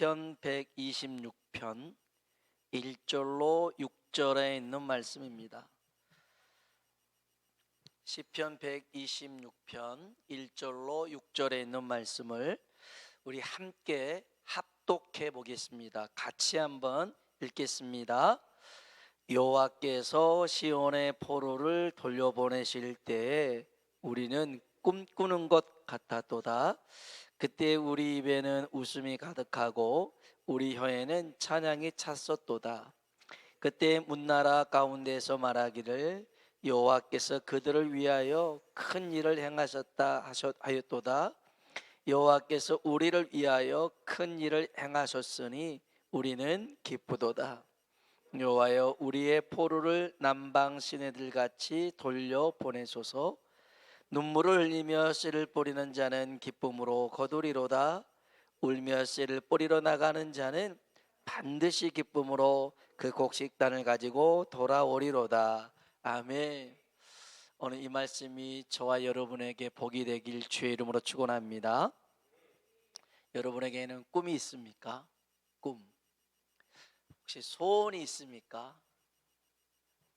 시편 126편 1절로 6절에 있는 말씀입니다. 시편 126편 1절로 6절에 있는 말씀을 우리 함께 합독해 보겠습니다. 같이 한번 읽겠습니다. 여호와께서 시온의 포로를 돌려보내실 때에 우리는 꿈꾸는 것 같았도다. 그때 우리 입에는 웃음이 가득하고 우리 혀에는 찬양이 찼었도다. 그때 문나라 가운데서 말하기를 여호와께서 그들을 위하여 큰 일을 행하셨다 하셨 하였도다. 여호와께서 우리를 위하여 큰 일을 행하셨으니 우리는 기쁘도다. 여호와여 우리의 포로를 남방 시내들 같이 돌려 보내소서. 눈물을 흘리며 씨를 뿌리는 자는 기쁨으로 거두리로다. 울며 씨를 뿌리러 나가는 자는 반드시 기쁨으로 그 곡식단을 가지고 돌아오리로다. 아멘. 오늘 이 말씀이 저와 여러분에게 복이 되길 주의 이름으로 축원합니다. 여러분에게는 꿈이 있습니까? 꿈. 혹시 소원이 있습니까?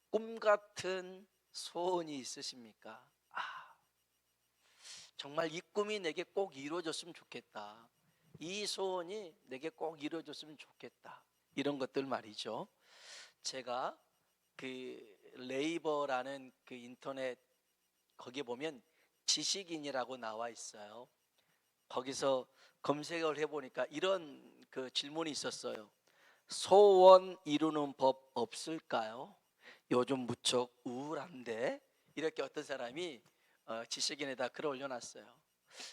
꿈 같은 소원이 있으십니까? 아, 정말 이 꿈이 내게 꼭 이루어졌으면 좋겠다. 이 소원이 내게 꼭 이루어졌으면 좋겠다. 이런 것들 말이죠. 제가 그 레이버라는 그 인터넷 거기에 보면 지식인이라고 나와 있어요. 거기서 검색을 해보니까 이런 그 질문이 있었어요. 소원 이루는 법 없을까요? 요즘 무척 우울한데 이렇게 어떤 사람이 어, 지식인에다 글을 올려놨어요.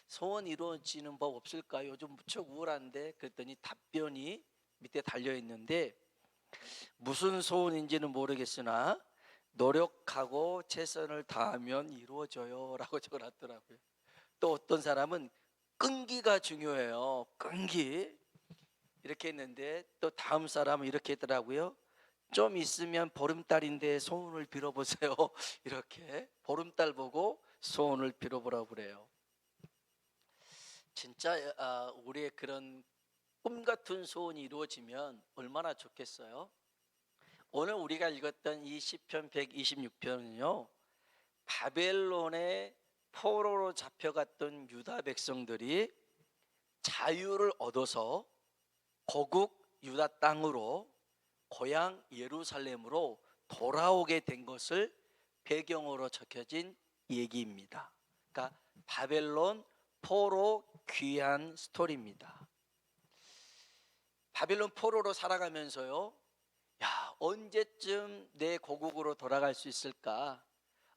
소원 이루어지는 법 없을까요? 요즘 무척 우울한데 그랬더니 답변이 밑에 달려 있는데 무슨 소원인지는 모르겠으나 노력하고 최선을 다하면 이루어져요라고 적어놨더라고요. 또 어떤 사람은 끈기가 중요해요. 끈기 이렇게 했는데 또 다음 사람은 이렇게 했더라고요. 좀 있으면 보름달인데 소원을 빌어보세요. 이렇게 보름달 보고 소원을 빌어보라고 그래요. 진짜 아, 우리의 그런 꿈 같은 소원이 이루어지면 얼마나 좋겠어요. 오늘 우리가 읽었던 이 시편 126편은요. 바벨론의 포로로 잡혀갔던 유다 백성들이 자유를 얻어서 고국 유다 땅으로 고향 예루살렘으로 돌아오게 된 것을 배경으로 적혀진 얘기입니다. 그러니까 바벨론 포로 귀한 스토리입니다. 바벨론 포로로 살아가면서요. 야, 언제쯤 내 고국으로 돌아갈 수 있을까?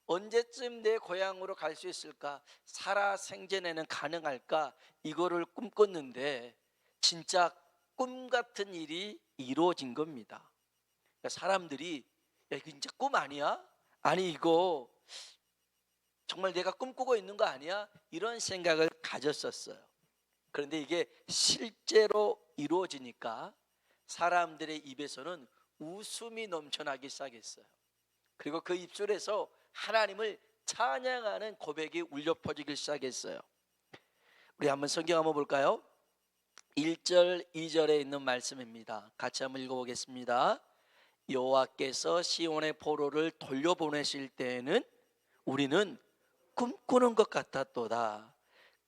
언제쯤 내 고향으로 갈 수 있을까? 살아 생전에는 가능할까? 이거를 꿈꿨는데 진짜 꿈 같은 일이 이루어진 겁니다. 그러니까 사람들이 야 이거 진짜 꿈 아니야? 아니 이거 정말 내가 꿈꾸고 있는 거 아니야? 이런 생각을 가졌었어요. 그런데 이게 실제로 이루어지니까 사람들의 입에서는 웃음이 넘쳐나기 시작했어요. 그리고 그 입술에서 하나님을 찬양하는 고백이 울려 퍼지기 시작했어요. 우리 한번 성경 한번 볼까요? 1절, 2절에 있는 말씀입니다. 같이 한번 읽어보겠습니다. 여호와께서 시온의 포로를 돌려보내실 때에는 우리는 꿈꾸는 것 같았도다.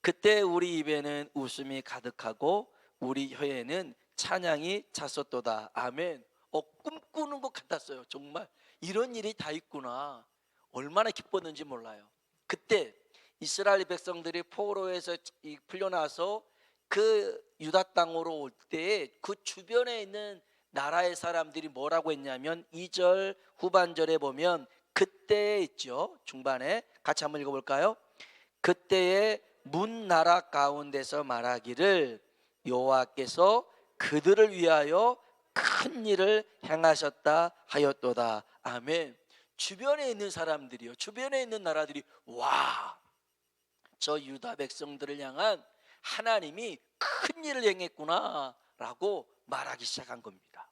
그때 우리 입에는 웃음이 가득하고 우리 혀에는 찬양이 찼었도다. 아멘. 어, 꿈꾸는 것 같았어요. 정말 이런 일이 다 있구나. 얼마나 기뻤는지 몰라요. 그때 이스라엘 백성들이 포로에서 이- 풀려나서 그 유다 땅으로 올 때에 그 주변에 있는 나라의 사람들이 뭐라고 했냐면 2절 후반절에 보면 그때에 있죠. 중반에 같이 한번 읽어 볼까요? 그때에 문 나라 가운데서 말하기를 여호와께서 그들을 위하여 큰 일을 행하셨다 하였도다. 아멘. 주변에 있는 사람들이요. 주변에 있는 나라들이 와. 저 유다 백성들을 향한 하나님이 큰 일을 행했구나라고 말하기 시작한 겁니다.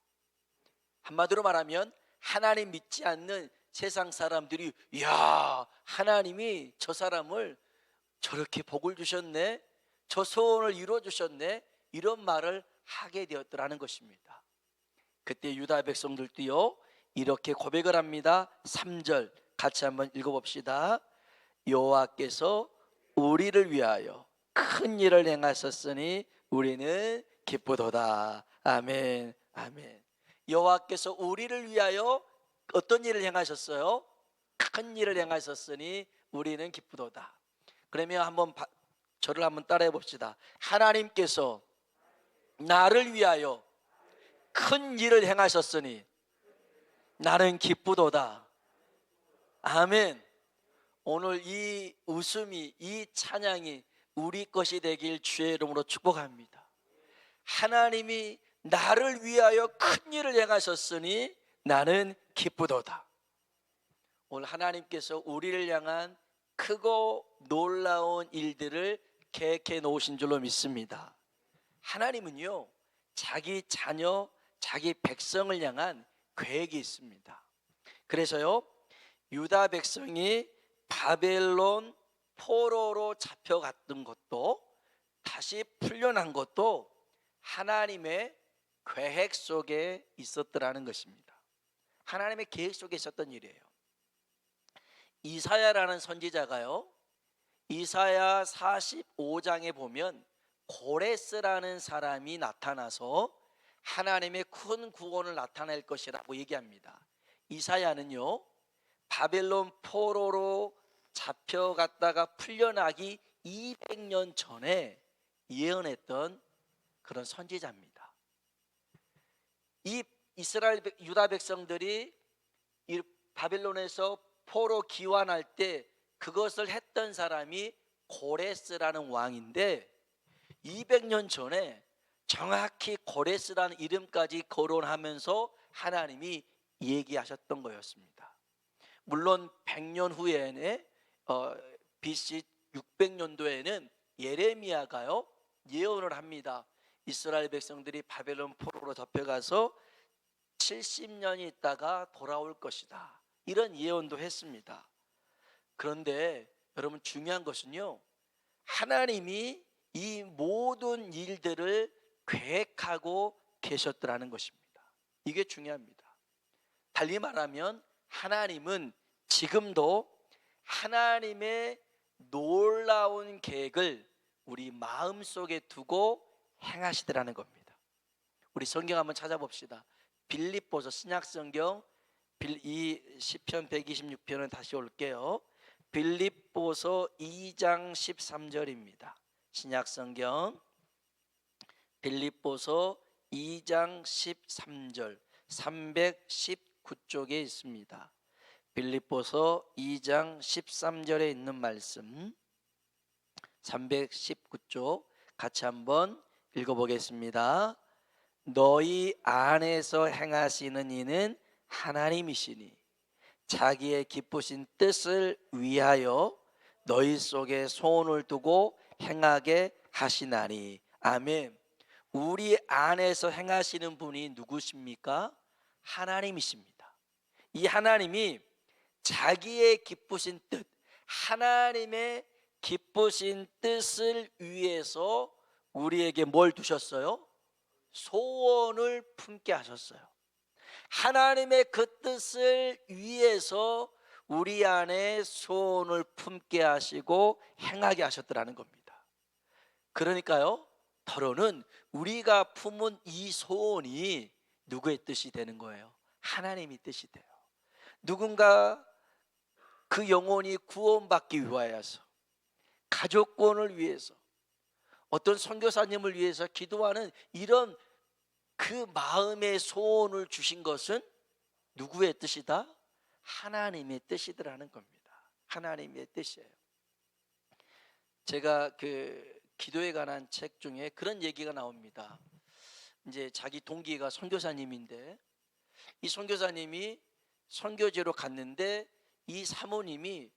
한마디로 말하면 하나님 믿지 않는 세상 사람들이 야 하나님이 저 사람을 저렇게 복을 주셨네 저 소원을 이루어 주셨네 이런 말을 하게 되었더라는 것입니다. 그때 유다 백성들도요 이렇게 고백을 합니다. 3절 같이 한번 읽어봅시다. 여호와께서 우리를 위하여 큰 일을 행하셨으니 우리는 기쁘도다. 아멘. 아멘. 여호와께서 우리를 위하여 어떤 일을 행하셨어요? 큰 일을 행하셨으니 우리는 기쁘도다. 그러면 한번 바- 저를 한번 따라해 봅시다. 하나님께서 나를 위하여 큰 일을 행하셨으니 나는 기쁘도다. 아멘. 오늘 이 웃음이 이 찬양이 우리 것이 되길 주의 이름으로 축복합니다. 하나님이 나를 위하여 큰 일을 행하셨으니 나는 기쁘도다. 오늘 하나님께서 우리를 향한 크고 놀라운 일들을 계획해 놓으신 줄로 믿습니다. 하나님은요, 자기 자녀, 자기 백성을 향한 계획이 있습니다. 그래서요, 유다 백성이 바벨론 포로로 잡혀갔던 것도 다시 풀려난 것도 하나님의 계획 속에 있었더라는 것입니다. 하나님의 계획 속에 있었던 일이에요. 이사야라는 선지자가요. 이사야 45장에 보면 고레스라는 사람이 나타나서 하나님의 큰 구원을 나타낼 것이라고 얘기합니다. 이사야는요. 바벨론 포로로 잡혀갔다가 풀려나기 200년 전에 예언했던 그런 선지자입니다. 이 이스라엘 백- 유다 백성들이 이 바벨론에서 포로 기환할 때 그것을 했던 사람이 고레스라는 왕인데 200년 전에 정확히 고레스라는 이름까지 거론하면서 하나님이 얘기하셨던 거였습니다. 물론 100년 후에는 어, BC 600년도에는 예레미야가요 예언을 합니다. 이스라엘 백성들이 바벨론 포로로 잡혀가서 70년이 있다가 돌아올 것이다. 이런 예언도 했습니다. 그런데 여러분 중요한 것은요. 하나님이 이 모든 일들을 계획하고 계셨더라는 것입니다. 이게 중요합니다. 달리 말하면 하나님은 지금도 하나님의 놀라운 계획을 우리 마음속에 두고 행하시더라는 겁니다. 우리 성경 한번 찾아봅시다. 빌립보서 신약 성경 빌- 이 시편 126편은 다시 올게요. 빌립보서 2장 13절입니다. 신약 성경 빌립보서 2장 13절 319쪽에 있습니다. 빌립보서 2장 13절에 있는 말씀 319쪽 같이 한번 읽어보겠습니다. 너희 안에서 행하시는 이는 하나님이시니 자기의 기쁘신 뜻을 위하여 너희 속에 소원을 두고 행하게 하시나니 아멘. 우리 안에서 행하시는 분이 누구십니까? 하나님이십니다. 이 하나님이 자기의 기쁘신 뜻, 하나님의 기쁘신 뜻을 위해서 우리에게 뭘 두셨어요? 소원을 품게 하셨어요. 하나님의 그 뜻을 위해서 우리 안에 소원을 품게 하시고 행하게 하셨더라는 겁니다. 그러니까요, 더러는 우리가 품은 이 소원이 누구의 뜻이 되는 거예요? 하나님의 뜻이 돼요. 누군가 그 영혼이 구원받기 위하여서 가족권을 위해서 어떤 선교사님을 위해서 기도하는 이런 그 마음의 소원을 주신 것은 누구의 뜻이다? 하나님의 뜻이더라는 겁니다. 하나님의 뜻이에요. 제가 그 기도에 관한 책 중에 그런 얘기가 나옵니다. 이제 자기 동기가 선교사님인데 이 선교사님이 선교지로 갔는데 이 사모님이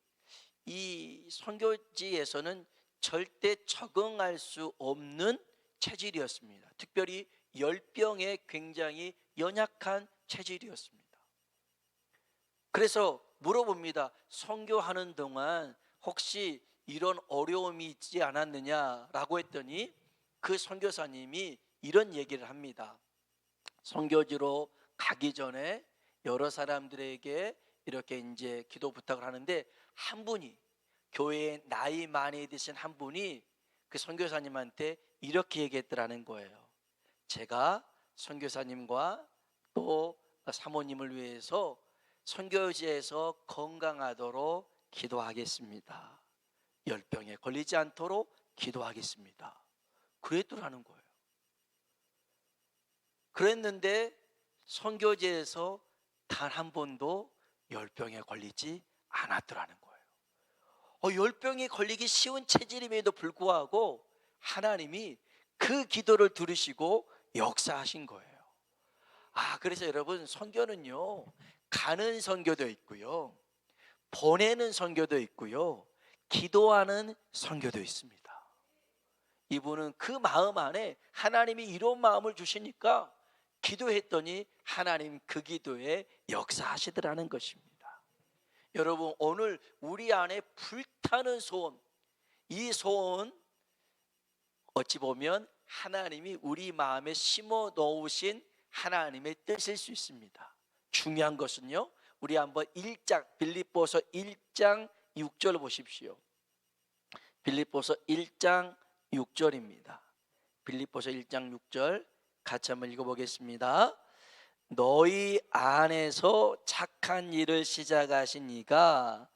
이 선교지에서는 절대 적응할 수 없는 체질이었습니다. 특별히 열병에 굉장히 연약한 체질이었습니다. 그래서 물어봅니다. 선교하는 동안 혹시 이런 어려움이 있지 않았느냐라고 했더니 그 선교사님이 이런 얘기를 합니다. 선교지로 가기 전에 여러 사람들에게 이렇게 이제 기도 부탁을 하는데 한 분이 교회에 나이 많이 드신 한 분이 그 선교사님한테 이렇게 얘기했더라는 거예요. 제가 선교사님과 또 사모님을 위해서 선교지에서 건강하도록 기도하겠습니다. 열병에 걸리지 않도록 기도하겠습니다. 그랬더라는 거예요. 그랬는데 선교지에서 단 한 번도 열병에 걸리지 않았더라는 거예요. 어, 열병이 걸리기 쉬운 체질임에도 불구하고 하나님이 그 기도를 들으시고 역사하신 거예요. 아, 그래서 여러분 선교는요. 가는 선교도 있고요. 보내는 선교도 있고요. 기도하는 선교도 있습니다. 이분은 그 마음 안에 하나님이 이런 마음을 주시니까 기도했더니 하나님 그 기도에 역사하시더라는 것입니다. 여러분 오늘 우리 안에 불타는 소원 이 소원 어찌 보면 하나님이 우리 마음에 심어 놓으신 하나님의 뜻일 수 있습니다. 중요한 것은요. 우리 한번 1장 빌립보서 1장 6절 보십시오. 빌립보서 1장 6절입니다. 빌립보서 1장 6절 같이 한번 읽어 보겠습니다. 너희 안에서 착한 일을 시작하신 이가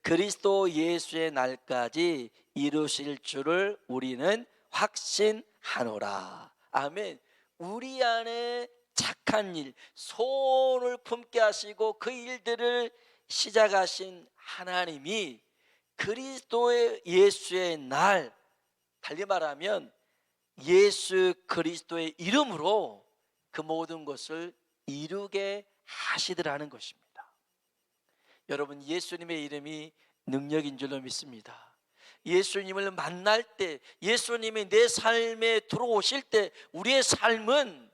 그리스도 예수의 날까지 이루실 줄을 우리는 확신하노라. 아멘. 우리 안에 착한 일, 소원을 품게 하시고 그 일들을 시작하신 하나님이 그리스도의 예수의 날, 달리 말하면 예수 그리스도의 이름으로 그 모든 것을 이루게 하시더라는 것입니다. 여러분 예수님의 이름이 능력인 줄로 믿습니다. 예수님을 만날 때, 예수님이 내 삶에 들어오실 때, 우리의 삶은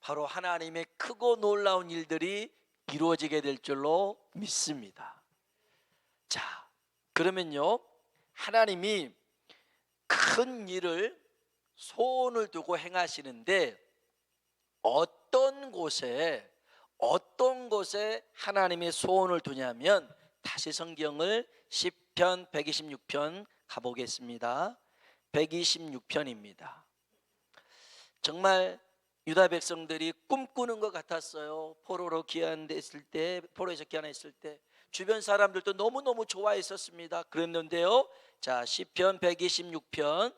바로 하나님의 크고 놀라운 일들이 이루어지게 될 줄로 믿습니다. 자, 그러면요, 하나님이 큰 일을 소원을 두고 행하시는데 어떤 곳에 어떤 곳에 하나님의 소원을 두냐면 다시 성경을 시편 126편 가보겠습니다. 126편입니다. 정말 유다 백성들이 꿈꾸는 것 같았어요. 포로로 귀환됐을 때, 포로에서 귀환했을 때 주변 사람들도 너무너무 좋아했었습니다. 그랬는데요. 자, 시편 126편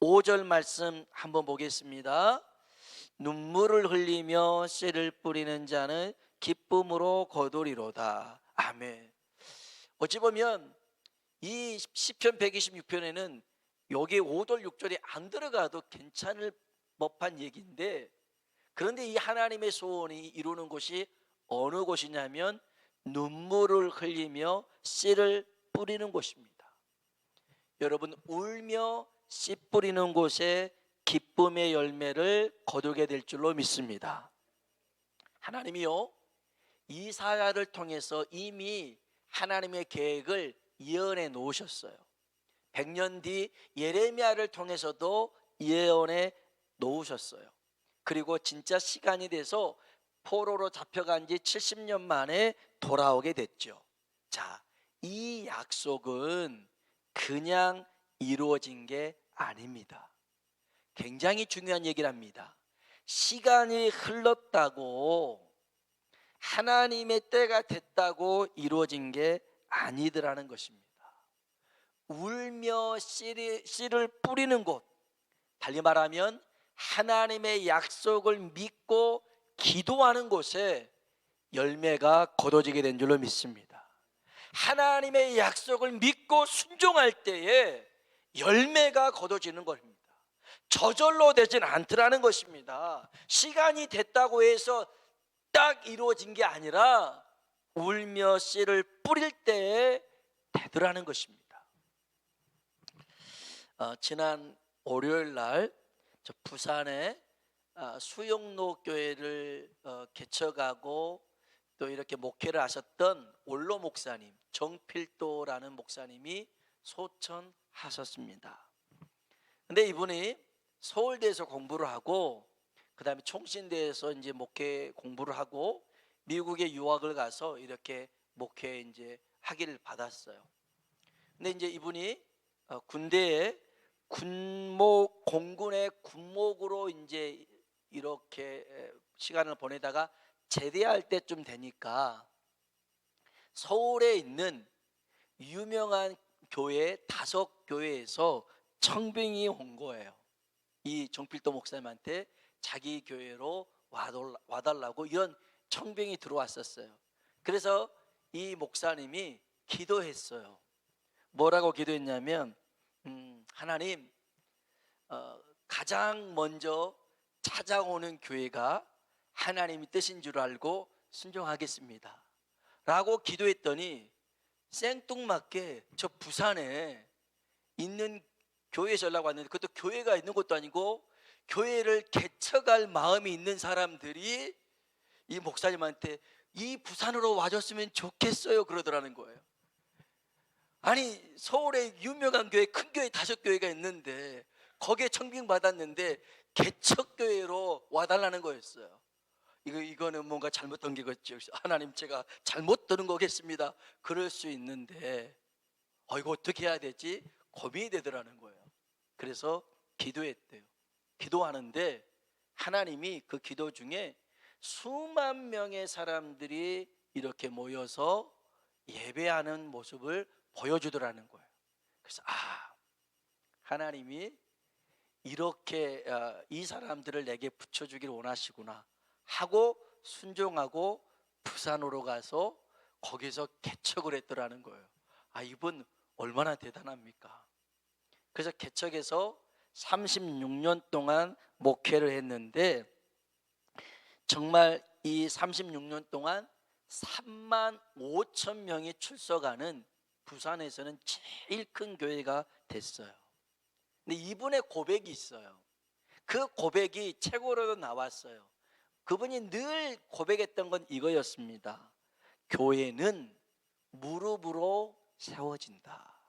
5절 말씀 한번 보겠습니다. 눈물을 흘리며 씨를 뿌리는 자는 기쁨으로 거두리로다. 아멘. 어찌 보면 이 시편 126편에는 여기 5절 6절이 안 들어가도 괜찮을 법한 얘기인데 그런데 이 하나님의 소원이 이루는 곳이 어느 곳이냐면 눈물을 흘리며 씨를 뿌리는 곳입니다. 여러분 울며 씨 뿌리는 곳에 기쁨의 열매를 거두게 될 줄로 믿습니다. 하나님이요 이사야를 통해서 이미 하나님의 계획을 예언해 놓으셨어요. 100년 뒤 예레미야를 통해서도 예언해 놓으셨어요. 그리고 진짜 시간이 돼서 포로로 잡혀간 지 70년 만에 돌아오게 됐죠. 자, 이 약속은 그냥 이루어진 게 아닙니다. 굉장히 중요한 얘기를 합니다. 시간이 흘렀다고 하나님의 때가 됐다고 이루어진 게 아니더라는 것입니다. 울며 씨를, 뿌리는 곳, 달리 말하면 하나님의 약속을 믿고 기도하는 곳에 열매가 거둬지게 된 줄로 믿습니다. 하나님의 약속을 믿고 순종할 때에 열매가 거둬지는 것입니다. 저절로 되진 않더라는 것입니다. 시간이 됐다고 해서 딱 이루어진 게 아니라 울며 씨를 뿌릴 때에 되더라는 것입니다. 어, 지난 월요일 날 부산에 어, 수영로 교회를 어, 개척하고 또 이렇게 목회를 하셨던 원로 목사님 정필도라는 목사님이 소천하셨습니다. 근데 이분이 서울대에서 공부를 하고 그다음에 총신대에서 이제 목회 공부를 하고 미국에 유학을 가서 이렇게 목회 이제 학위를 받았어요. 근데 이제 이분이 어, 군대에 군목 공군의 군목으로 이제 이렇게 에, 시간을 보내다가 제대할 때쯤 되니까 서울에 있는 유명한 교회 다섯 교회에서 청빙이 온 거예요. 이 정필도 목사님한테 자기 교회로 와달- 와달라고 이런 청빙이 들어왔었어요. 그래서 이 목사님이 기도했어요. 뭐라고 기도했냐면 음, 하나님 어, 가장 먼저 찾아오는 교회가 하나님이 뜻인 줄 알고 순종하겠습니다. 라고 기도했더니 생뚱맞게 저 부산에 있는 교회 전화가 왔는데 그것도 교회가 있는 것도 아니고 교회를 개척할 마음이 있는 사람들이 이 목사님한테 이 부산으로 와줬으면 좋겠어요 그러더라는 거예요. 아니 서울에 유명한 교회 큰 교회 다섯 교회가 있는데 거기에 청빙 받았는데 개척 교회로 와달라는 거였어요. 이거 이거는 뭔가 잘못된 게겠죠. 하나님 제가 잘못 들은 거겠습니다. 그럴 수 있는데 어 이거 어떻게 해야 되지? 고민이 되더라는 거예요. 그래서 기도했대요. 기도하는데 하나님이 그 기도 중에 수만 명의 사람들이 이렇게 모여서 예배하는 모습을 보여주더라는 거예요. 그래서 아 하나님이 이렇게 어, 이 사람들을 내게 붙여주기를 원하시구나 하고 순종하고 부산으로 가서 거기서 개척을 했더라는 거예요. 아 이분 얼마나 대단합니까? 그래서 개척에서 36년 동안 목회를 했는데 정말 이 36년 동안 3만 5천 명이 출석하는 부산에서는 제일 큰 교회가 됐어요. 근데 이분의 고백이 있어요. 그 고백이 책으로도 나왔어요. 그분이 늘 고백했던 건 이거였습니다. 교회는 무릎으로 세워진다.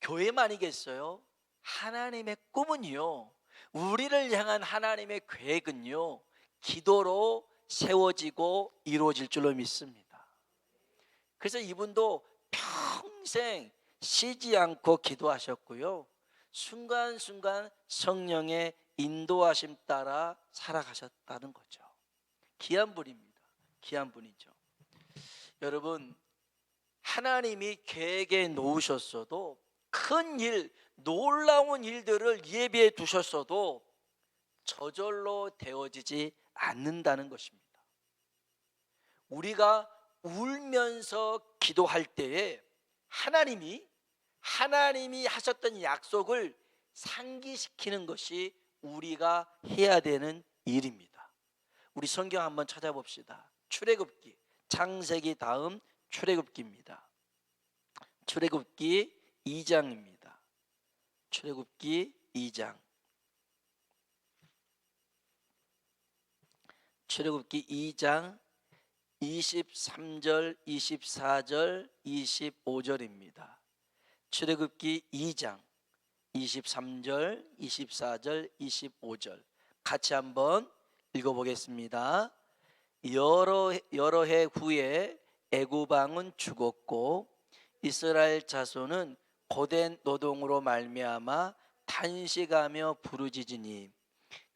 교회만이겠어요? 하나님의 꿈은요. 우리를 향한 하나님의 계획은요. 기도로 세워지고 이루어질 줄로 믿습니다. 그래서 이분도 평생 쉬지 않고 기도하셨고요. 순간순간 성령의 인도하심 따라 살아가셨다는 거죠. 귀한 분입니다. 귀한 분이죠. 여러분, 하나님이 계획에 놓으셨어도 큰 일, 놀라운 일들을 예비해 두셨어도 저절로 되어지지 않는다는 것입니다. 우리가 울면서 기도할 때에 하나님이 하나님이 하셨던 약속을 상기시키는 것이 우리가 해야 되는 일입니다. 우리 성경 한번 찾아봅시다. 출애굽기 창세기 다음 출애굽기입니다. 출애굽기 2장입니다. 출애굽기 2장. 출애굽기 2장 23절, 24절, 25절입니다. 출애굽기 2장 23절, 24절, 25절 같이 한번 읽어보겠습니다. 여러 여러 해 후에 애굽 왕은 죽었고 이스라엘 자손은 고된 노동으로 말미암아 탄식하며 부르짖으니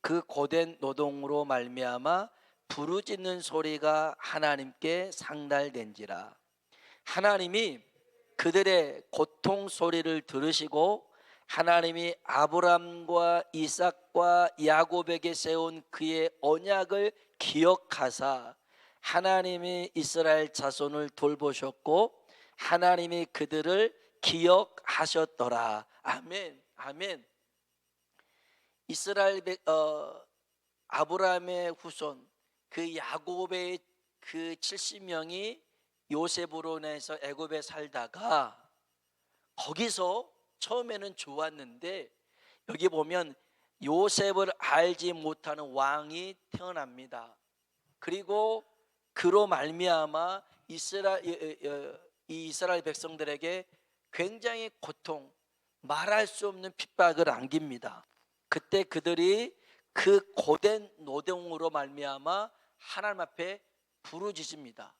그 고된 노동으로 말미암아 부르짖는 소리가 하나님께 상달된지라. 하나님이 그들의 고통 소리를 들으시고 하나님이 아브람과 이삭과 야곱에게 세운 그의 언약을 기억하사 하나님이 이스라엘 자손을 돌보셨고 하나님이 그들을 기억하셨더라. 아멘. 아멘. 이스라엘 백- 어, 아브라함의 후손 그 야곱의 그 70명이 요셉으로 인해서 애굽에 살다가 거기서 처음에는 좋았는데 여기 보면 요셉을 알지 못하는 왕이 태어납니다. 그리고 그로 말미암아 이스라엘 이- 이- 이 이스라엘 백성들에게 굉장히 고통 말할 수 없는 핍박을 안깁니다. 그때 그들이 그 고된 노동으로 말미암아 하나님 앞에 부르짖습니다.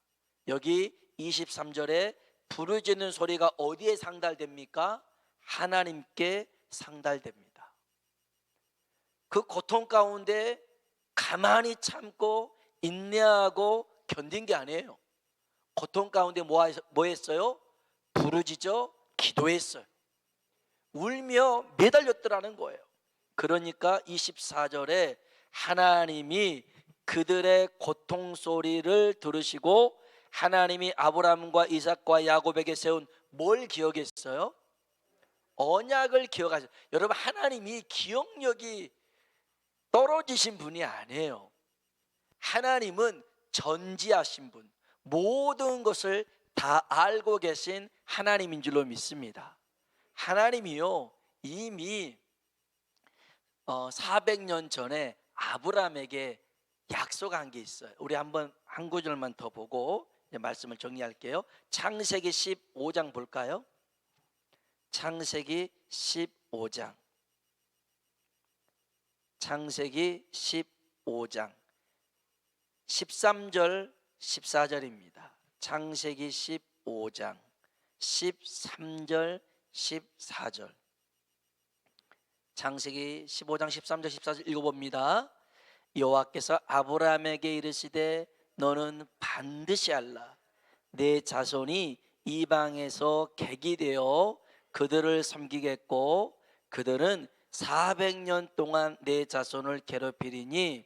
여기 23절에 부르짖는 소리가 어디에 상달됩니까? 하나님께 상달됩니다. 그 고통 가운데 가만히 참고 인내하고 견딘 게 아니에요. 고통 가운데 뭐, 하- 뭐 했어요? 부르짖어 기도했어요. 울며 매달렸더라는 거예요. 그러니까 24절에 하나님이 그들의 고통 소리를 들으시고 하나님이 아브라함과 이삭과 야곱에게 세운 뭘 기억했어요? 언약을 기억하세요. 여러분 하나님이 기억력이 떨어지신 분이 아니에요. 하나님은 전지하신 분, 모든 것을 다 알고 계신 하나님인 줄로 믿습니다. 하나님이요 이미 어, 400년 전에 아브라함에게 약속한 게 있어요. 우리 한번 한 구절만 더 보고 말씀을 정리할게요. 창세기 15장 볼까요? 창세기 15장. 창세기 15장 13절 14절입니다. 창세기 15장 13절 14절 창세기 15장 13절 14절 읽어봅니다. 여호와께서 아브라함에게 이르시되 너는 반드시 알라 내 자손이 이방에서 객이 되어 그들을 섬기겠고 그들은 400년 동안 내 자손을 괴롭히리니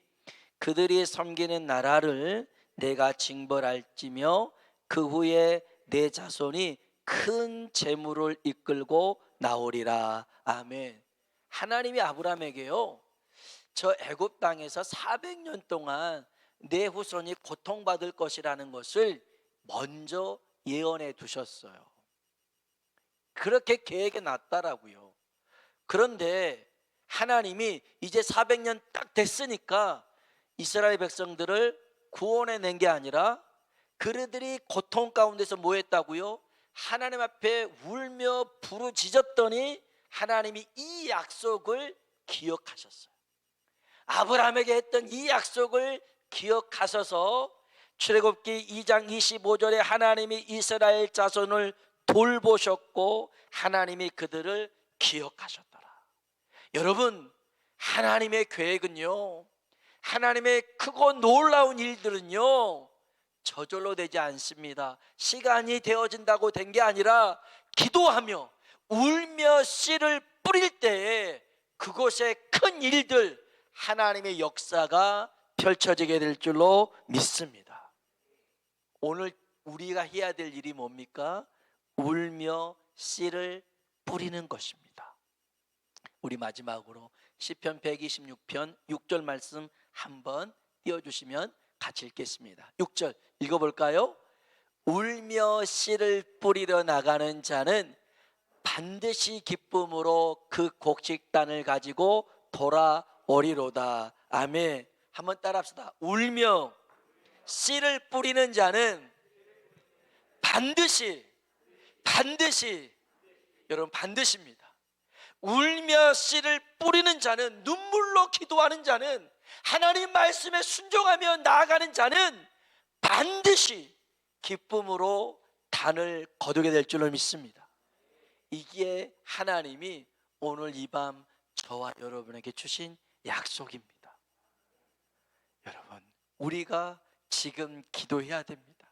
그들이 섬기는 나라를 내가 징벌할지며 그 후에 내 자손이 큰 재물을 이끌고 나오리라 아멘. 하나님이 아브라함에게요. 저 애굽 땅에서 400년 동안 내 후손이 고통받을 것이라는 것을 먼저 예언해 두셨어요. 그렇게 계획에 놨다라고요. 그런데 하나님이 이제 400년 딱 됐으니까 이스라엘 백성들을 구원해 낸 게 아니라 그들이 고통 가운데서 뭐 했다고요? 하나님 앞에 울며 부르짖었더니 하나님이 이 약속을 기억하셨어요. 아브라함에게 했던 이 약속을 기억하셔서 출애굽기 2장 25절에 하나님이 이스라엘 자손을 돌보셨고 하나님이 그들을 기억하셨더라. 여러분 하나님의 계획은요. 하나님의 크고 놀라운 일들은요. 저절로 되지 않습니다. 시간이 되어진다고 된 게 아니라 기도하며 울며 씨를 뿌릴 때에 그곳에 큰 일들 하나님의 역사가 펼쳐지게 될 줄로 믿습니다. 오늘 우리가 해야 될 일이 뭡니까? 울며 씨를 뿌리는 것입니다. 우리 마지막으로 시편 126편 6절 말씀 한번 띄워 주시면 같이 읽겠습니다. 6절 읽어 볼까요? 울며 씨를 뿌리러 나가는 자는 반드시 기쁨으로 그 곡식단을 가지고 돌아오리로다. 아멘. 한번 따라합시다. 울며 씨를 뿌리는 자는 반드시 반드시 여러분 반드시입니다. 울며 씨를 뿌리는 자는 눈물로 기도하는 자는 하나님 말씀에 순종하며 나아가는 자는 반드시 기쁨으로 단을 거두게 될 줄로 믿습니다. 이게 하나님이 오늘 이 밤 저와 여러분에게 주신 약속입니다. 여러분, 우리가 지금 기도해야 됩니다.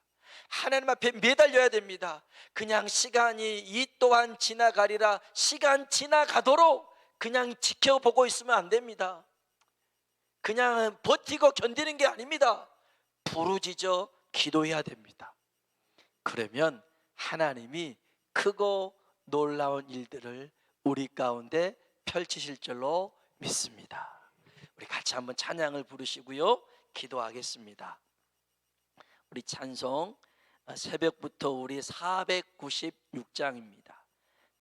하나님 앞에 매달려야 됩니다. 그냥 시간이 이 또한 지나가리라 시간 지나가도록 그냥 지켜보고 있으면 안 됩니다. 그냥 버티고 견디는 게 아닙니다. 부르짖어 기도해야 됩니다. 그러면 하나님이 크고 놀라운 일들을 우리 가운데 펼치실 줄로 믿습니다. 우리 같이 한번 찬양을 부르시고요. 기도하겠습니다. 우리 찬송 어, 새벽부터 우리 496장입니다.